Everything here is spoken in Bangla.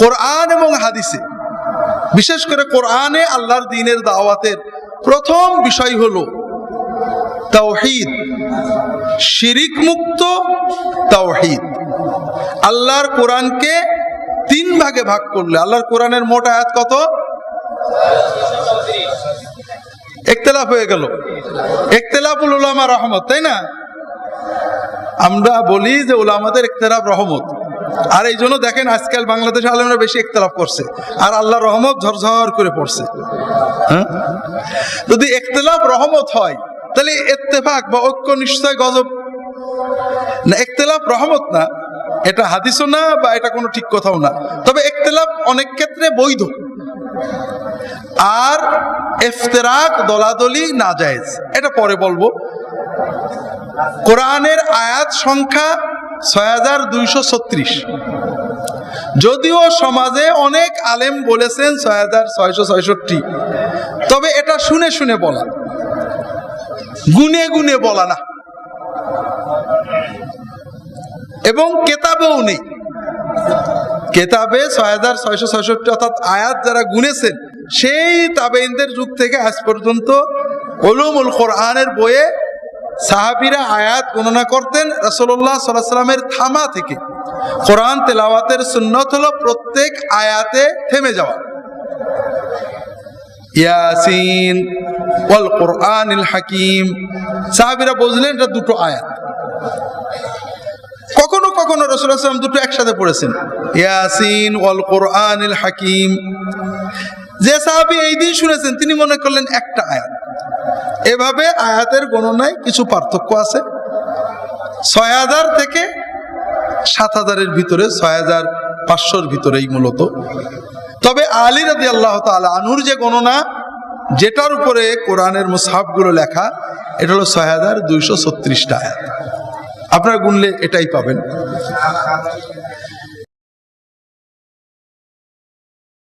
কোরআন এবং হাদিসে। বিশেষ করে কোরআনে আল্লাহর দিনের দাওয়াতের প্রথম বিষয় হল তাওহিদ। শিরিক মুক্ত তাওহিদ। আল্লাহর কোরআনকে তিন ভাগে ভাগ করলে। আল্লাহর কোরআনের মোট আয়াত কত? একতেলাফ হয়ে গেল। একতেলাফুল উলামা রহমত, তাই না? আমরা বলি যে ওলামাদের একতেলাফ রহমত। আর এই জন্য দেখেন আজকাল বাংলাদেশ আলমরা বেশি একতলাফ করছে। আর আল্লাহ রহমত ঝরঝর করে পড়ছে। হ্যাঁ? যদি একতলাফ রহমত হয়, তাহলে এত্তেফাক বা ঐক্য নিশ্চয় গজব। না, একতলাফ রহমত না, এটা হাদিসও না বা এটা কোনো ঠিক কথাও না। তবে একতলাফ অনেক ক্ষেত্রে বৈধ। আর ইফতেরাক দলাদলি না জায়েজ এটা পরে বলব। কোরআনের আয়াত সংখ্যা ছয় হাজার দুইশো ছত্রিশ। যদিও সমাজে অনেক আলেম বলেছেন ছয় তবে এটা শুনে শুনে বলা। গুনে গুনে বলা না। এবং কেতাবেও নেই। কেতাবে ছয় হাজার ছয়শো ছয়ষট্টি অর্থাৎ আয়াত যারা গুনেছেন, সেই তাবেইনদের যুগ থেকে আজ পর্যন্ত ওলুমুল কোরআনের বইয়ে সাহাবিরা আয়াত গণনা করতেন রসল্লাহ সাল্লামের থামা থেকে। কোরআন তেলাওয়াতের সুন্নত হলো প্রত্যেক আয়াতে থেমে যাওয়া। ইয়াসিন ওয়াল কোরআনিল হাকিম। সাহাবিরা বুঝলেন এটা দুটো আয়াত। কখনো কখনো রসুলাম দুটো একসাথে পড়েছেন। ইয়াসিন ওয়াল কোরআনিল হাকিম। যে সাহাবি এই দিন শুনেছেন, তিনি মনে করলেন একটা আয়াত। এভাবে আয়াতের গণনায় কিছু পার্থক্য আছে। ছয় হাজার থেকে সাত হাজারের ভিতরে ছয় হাজার পাঁচশোর ভিতরেই মূলত। তবে আলী রাদি আল্লাহ আনুর যে গণনা, যেটার উপরে কোরআনের মুসাহাবগুলো লেখা, এটা হলো ছয় হাজার দুইশো ছত্রিশটা আয়াত। আপনারা গুনলে এটাই পাবেন।